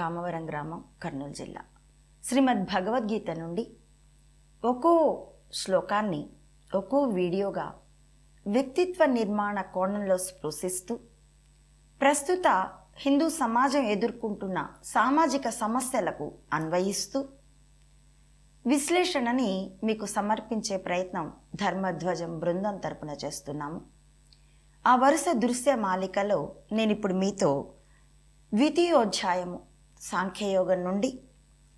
కామవరం గ్రామం కర్నూలు జిల్లా. శ్రీమద్ భగవద్గీత నుండి ఒక్కో శ్లోకాన్ని ఒక్కో వీడియోగా వ్యక్తిత్వ నిర్మాణ కోణంలో స్పృశిస్తూ ప్రస్తుత హిందూ సమాజం ఎదుర్కొంటున్న సామాజిక సమస్యలకు అన్వయిస్తూ విశ్లేషణని మీకు సమర్పించే ప్రయత్నం ధర్మధ్వజం బృందం తరపున చేస్తున్నాము. ఆ వరుస దృశ్య మాలికలో నేను ఇప్పుడు మీతో ద్వితీయోధ్యాయము సాంఖ్యయోగం నుండి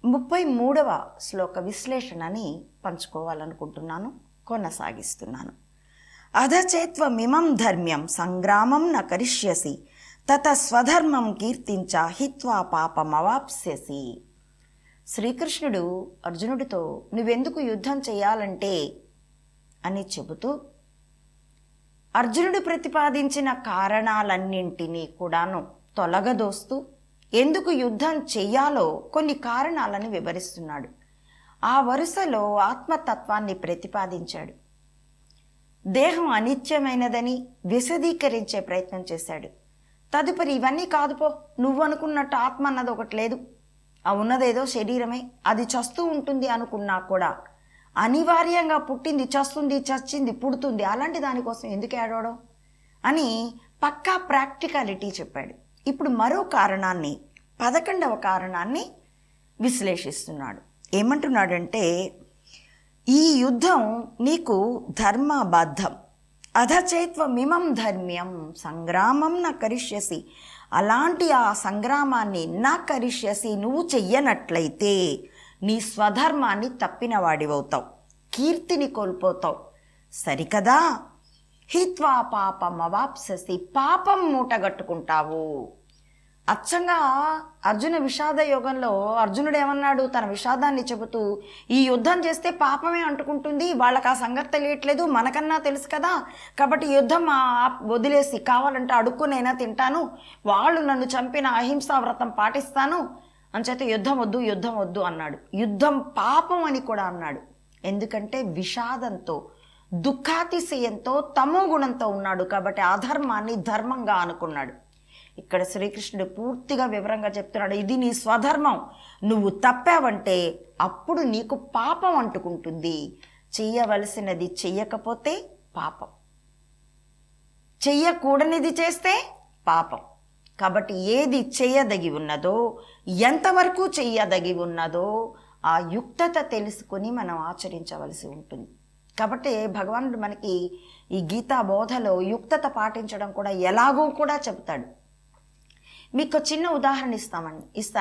ముప్పై మూడవ శ్లోక విశ్లేషణని పంచుకోవాలనుకుంటున్నాను కొనసాగిస్తున్నాను. అధచేత్వమిమం ధర్మ్యం సంగ్రామం న కరిష్యసి తత స్వధర్మం కీర్తించ హిత్వా పాపమవాప్స్యసి. శ్రీకృష్ణుడు అర్జునుడితో నువ్వెందుకు యుద్ధం చేయాలంటే అని చెబుతూ అర్జునుడు ప్రతిపాదించిన కారణాలన్నింటినీ కూడాను తొలగదోస్తూ ఎందుకు యుద్ధం చెయ్యాలో కొన్ని కారణాలను వివరిస్తున్నాడు. ఆ వరుసలో ఆత్మతత్వాన్ని ప్రతిపాదించాడు. దేహం అనిత్యమైనదని విశదీకరించే ప్రయత్నం చేశాడు. తదుపరి ఇవన్నీ కాదుపో నువ్వు అనుకున్నట్టు ఆత్మ అన్నది ఒకటి లేదు. ఆ ఉన్నదేదో శరీరమే అది చస్తూ ఉంటుంది అనుకున్నా కూడా అనివార్యంగా పుట్టింది చస్తుంది చచ్చింది పుడుతుంది అలాంటి దానికోసం ఎందుకు ఏడవడం? అని పక్కా ప్రాక్టికాలిటీ చెప్పాడు. ఇప్పుడు మరో కారణాన్ని పదకొండవ కారణాన్ని విశ్లేషిస్తున్నాడు. ఏమంటున్నాడంటే ఈ యుద్ధం నీకు ధర్మబద్ధం. అధచేత్వమిమం ధర్మ్యం సంగ్రామం నా కరిష్యసి. అలాంటి ఆ సంగ్రామాన్ని నా కరిష్యసి నువ్వు చెయ్యనట్లయితే నీ స్వధర్మాన్ని తప్పినవాడివవుతావు. కీర్తిని కోల్పోతావు. సరికదా? హిత్వా పాపం అవాప్ససి పాపం మూటగట్టుకుంటావు. అచ్చంగా అర్జున విషాద యోగంలో అర్జునుడు ఏమన్నాడు? తన విషాదాన్ని చెబుతూ ఈ యుద్ధం చేస్తే పాపమే అంటుకుంటుంది వాళ్ళకి ఆ సంగతి తెలియట్లేదు మనకన్నా తెలుసు కదా. కాబట్టి యుద్ధం వదిలేసి కావాలంటే అడుక్కునైనా తింటాను. వాళ్ళు నన్ను చంపిన అహింసా వ్రతం పాటిస్తాను. అంచేత యుద్ధం వద్దు యుద్ధం వద్దు అన్నాడు. యుద్ధం పాపం అని కూడా అన్నాడు. ఎందుకంటే విషాదంతో దుఃఖాతిశయంతో తమో గుణంతో ఉన్నాడు కాబట్టి అధర్మాన్ని ధర్మంగా అనుకున్నాడు. ఇక్కడ శ్రీకృష్ణుడు పూర్తిగా వివరంగా చెప్తున్నాడు ఇది నీ స్వధర్మం నువ్వు తప్పావంటే అప్పుడు నీకు పాపం అంటుకుంటుంది. చెయ్యవలసినది చెయ్యకపోతే పాపం. చెయ్యకూడనిది చేస్తే పాపం. కాబట్టి ఏది చేయదగి ఉన్నదో ఎంతవరకు చెయ్యదగి ఉన్నదో ఆ యుక్తత తెలుసుకొని మనం ఆచరించవలసి ఉంటుంది. కాబట్టి భగవానుడు మనకి ఈ గీతా బోధలో యుక్తత పాటించడం కూడా ఎలాగో కూడా చెబుతాడు. మీకు చిన్న ఉదాహరణ ఇస్తామండి ఇస్తా